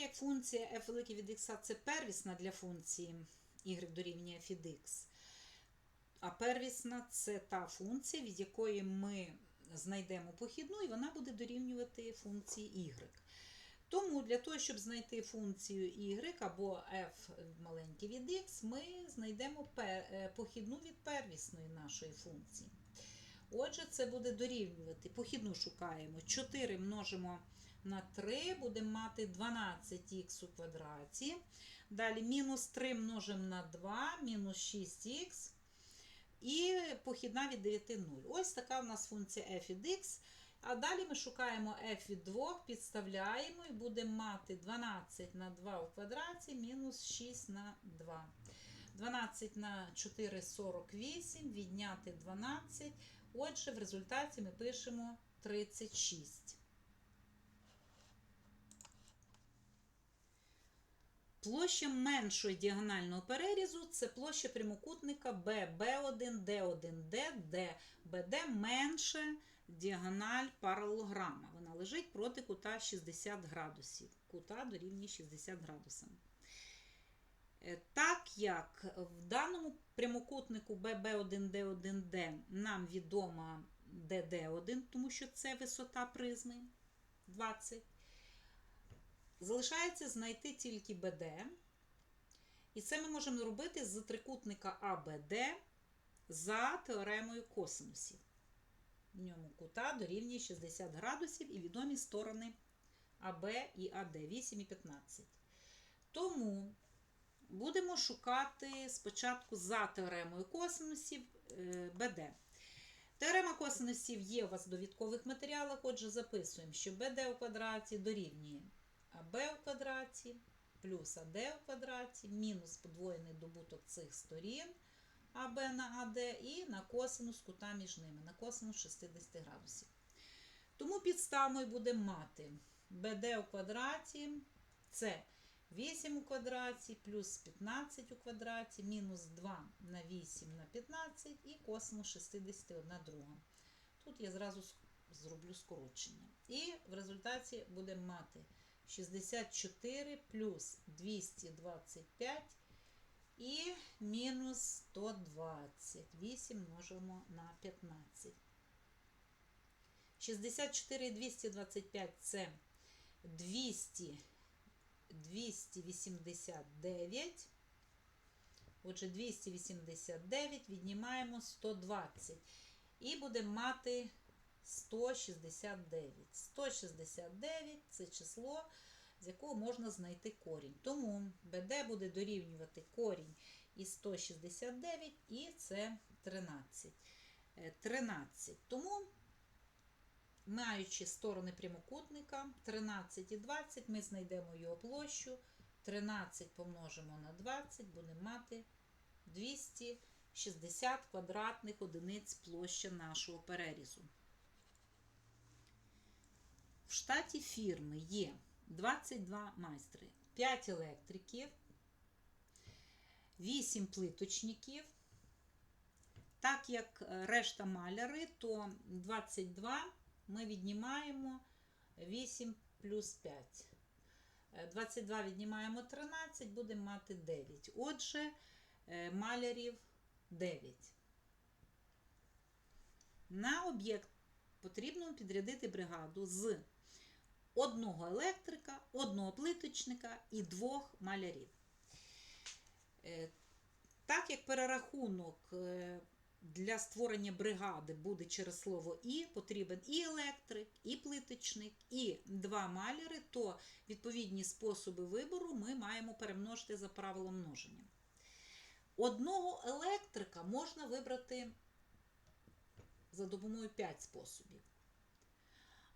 Так як функція f велике від x це первісна для функції y дорівнює f від x, а первісна це та функція, від якої ми знайдемо похідну, і вона буде дорівнювати функції y. Тому для того, щоб знайти функцію y або f маленький від x, ми знайдемо е, похідну від первісної нашої функції. Отже, це буде дорівнювати. Похідну шукаємо. 4 множимо на 3, будемо мати 12х у квадраті. Далі мінус 3 множимо на 2, мінус 6х. І похідна від 9 0. Ось така у нас функція f від x. А далі ми шукаємо f від 2, підставляємо і будемо мати 12 на 2 у квадраті мінус 6 на 2. 12 на 4 48, відняти 12. Отже, в результаті ми пишемо 36. Площа меншої діагонального перерізу це площа прямокутника BB1, D1, D, D. BD менше діагональ паралелограма. Вона лежить проти кута 60 градусів. Кута дорівнює 60 градусам. Е, Так як в даному прямокутнику BB1D1D нам відома DD1, тому що це висота призми 20, залишається знайти тільки BD. І це ми можемо робити з трикутника ABD за теоремою косинусів. В ньому кута дорівнює 60 градусів і відомі сторони АБ і АД 8 і 15. Тому будемо шукати спочатку за теоремою косинусів е, БД. Теорема косинусів є у вас в довідкових матеріалах, отже, записуємо, що БД у квадраті дорівнює АБ у квадраті плюс АД у квадраті, мінус подвоєний добуток цих сторін АБ на АД і на косинус кута між ними, на косинус 60 градусів. Тому підставною будемо мати БД у квадраті це 8 у квадраті плюс 15 у квадраті, мінус 2 на 8 на 15 і косинус 61 друга. Тут я зразу зроблю скорочення. І в результаті будемо мати 64 плюс 225 і мінус 120. 8 множимо на 15. 64 і 225 це 200, 289. Отже, 289 віднімаємо 120. І будемо мати 169. 169 це число, з якого можна знайти корінь. Тому БД буде дорівнювати корінь із 169, і це 13. Е, 13. Тому, маючи сторони прямокутника 13 і 20, ми знайдемо його площу. 13 помножимо на 20, будемо мати 260 квадратних одиниць площа нашого перерізу. В штаті фірми є 22 майстри, 5 електриків, 8 плиточників. Так як е, решта маляри, то 22 ми віднімаємо 8 плюс 5. Е, 22 віднімаємо 13, будемо мати 9. Отже, е, малярів 9. На об'єкт потрібно підрядити бригаду з одного електрика, одного плиточника і двох малярів. Е, Так як перерахунок е, для створення бригади буде через слово і, потрібен і електрик, і плиточник, і два маляри, то відповідні способи вибору ми маємо перемножити за правилом множення. Одного електрика можна вибрати за допомогою 5 способів.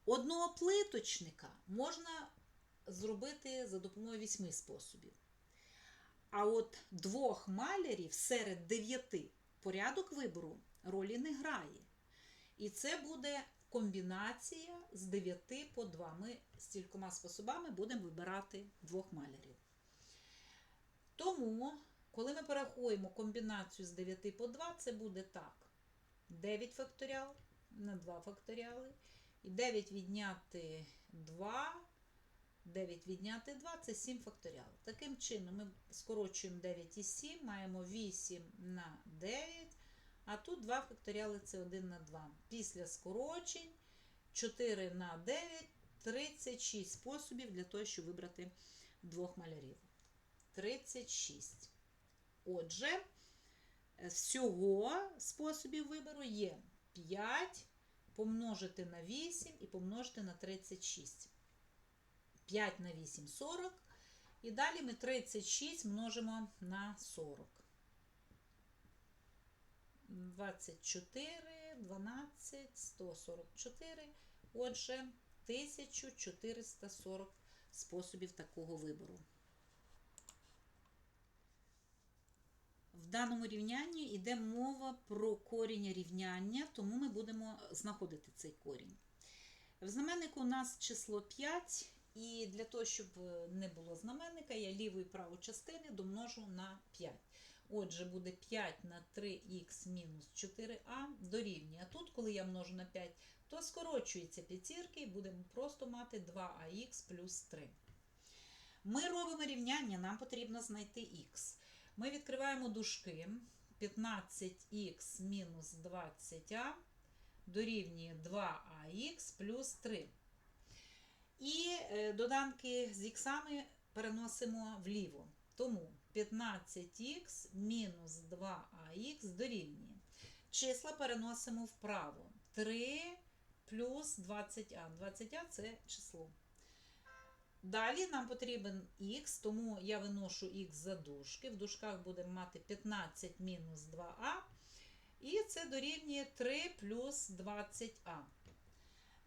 Одного плиточника можна зробити за допомогою 8 способів. А от двох малярів серед дев'яти порядок вибору ролі не грає. І це буде комбінація з 9 по 2. Ми з кількома способами будемо вибирати двох малярів. Тому, коли ми порахуємо комбінацію з 9 по 2, це буде так. 9 факторіал на 2 факторіали. І 9 відняти 2 9 відняти 2 це 7 факторіал. Таким чином, ми скорочуємо 9 і 7, маємо 8 на 9, а тут 2 факторіали це 1 на 2. Після скорочень 4 на 9, 36 способів для того, щоб вибрати двох малярів. 36. Отже, всього способів вибору є 5 помножити на 8 і помножити на 36. 5 на 8 40. І далі ми 36 множимо на 40. 24, 12, 144. Отже, 1440 способів такого вибору. В даному рівнянні йде мова про корінь рівняння, тому ми будемо знаходити цей корінь. В знаменнику у нас число 5, і для того, щоб не було знаменника, я ліву і праву частини домножу на 5. Отже, буде 5 на 3х мінус 4а дорівнює. А тут, коли я множу на 5, то скорочується п'ятірки і будемо просто мати 2ах плюс 3. Ми робимо рівняння, нам потрібно знайти х. Ми відкриваємо дужки 15х мінус 20а дорівнює 2ах плюс 3. І доданки з іксами переносимо вліво. Тому 15х мінус 2ах дорівнює. Числа переносимо вправо. 3 плюс 20а. 20а це число. Далі нам потрібен х, тому я виношу х за дужки. В дужках будемо мати 15 мінус 2а. І це дорівнює 3 плюс 20а.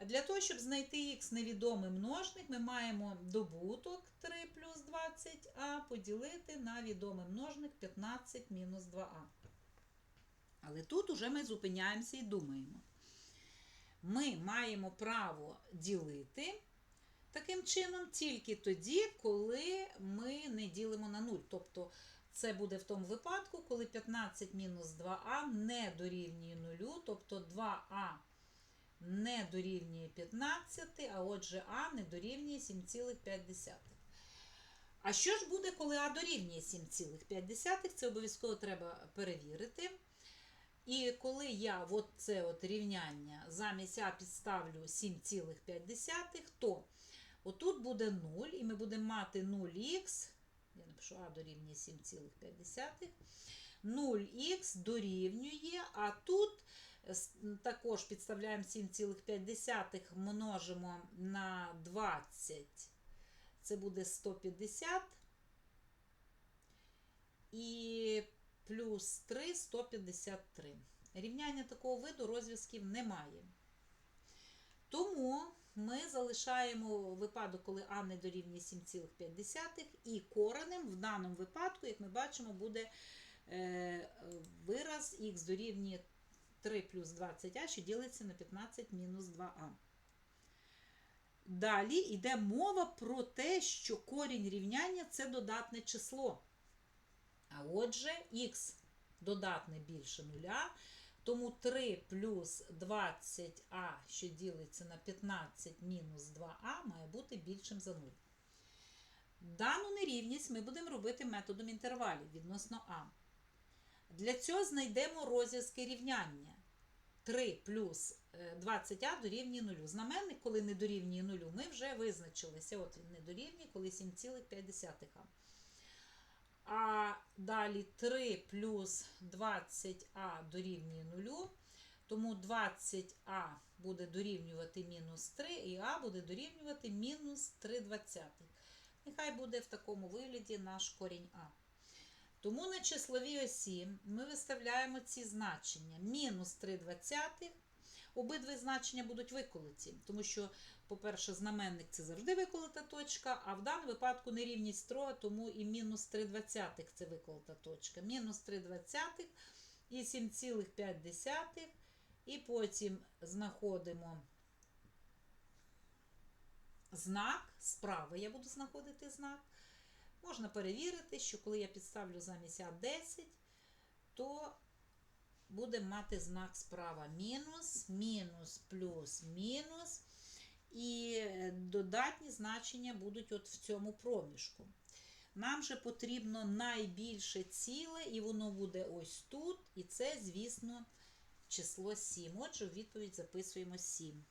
Для того, щоб знайти х невідомий множник, ми маємо добуток 3 плюс 20а поділити на відомий множник 15 мінус 2а. Але тут уже ми зупиняємося і думаємо. Ми маємо право ділити. Таким чином, тільки тоді, коли ми не ділимо на 0. Тобто, це буде в тому випадку, коли 15 мінус 2а не дорівнює 0, тобто 2а не дорівнює 15, а отже, а не дорівнює 7,5. А що ж буде, коли а дорівнює 7,5? Це обов'язково треба перевірити. І коли я в це от рівняння замість а підставлю 7,5, то Отут буде 0, і ми будемо мати 0х, я напишу А дорівнює 7,5. 0х дорівнює, а тут також підставляємо 7,5, множимо на 20, це буде 150. І плюс 3 153. Рівняння такого виду розв'язків немає. Тому ми залишаємо випадок, коли А не дорівнює 7,5, і коренем в даному випадку, як ми бачимо, буде е, вираз х дорівнює 3 плюс 20а, що ділиться на 15 мінус 2а. Далі йде мова про те, що корінь рівняння це додатне число. А отже, х додатне більше нуля. Тому 3 плюс 20а, що ділиться на 15 мінус 2а, має бути більшим за 0. Дану нерівність ми будемо робити методом інтервалів відносно а. Для цього знайдемо розв'язки рівняння. 3 плюс 20а дорівнює 0. Знаменник, коли не дорівнює 0, ми вже визначилися. От він не дорівнює, коли 7,5а. А далі 3 плюс 20а дорівнює 0. Тому 20а буде дорівнювати мінус 3, і а буде дорівнювати мінус 3 двадцятих. Нехай буде в такому вигляді наш корінь А. Тому на числовій осі ми виставляємо ці значення. Мінус 3 двадцятих. Обидві значення будуть виколоті, тому що, по-перше, знаменник це завжди виколота точка, а в даному випадку нерівність строга, тому і мінус 3 двадцятих це виколота точка. Мінус 3 двадцятих і 7,5. І потім знаходимо знак справа. Я буду знаходити знак. Можна перевірити, що коли я підставлю замість А10, то будемо мати знак справа мінус, мінус, плюс, мінус. і е, додатні значення будуть от в цьому проміжку. Нам же потрібно найбільше ціле, і воно буде ось тут. І це, звісно, число 7. Отже, в відповідь записуємо 7.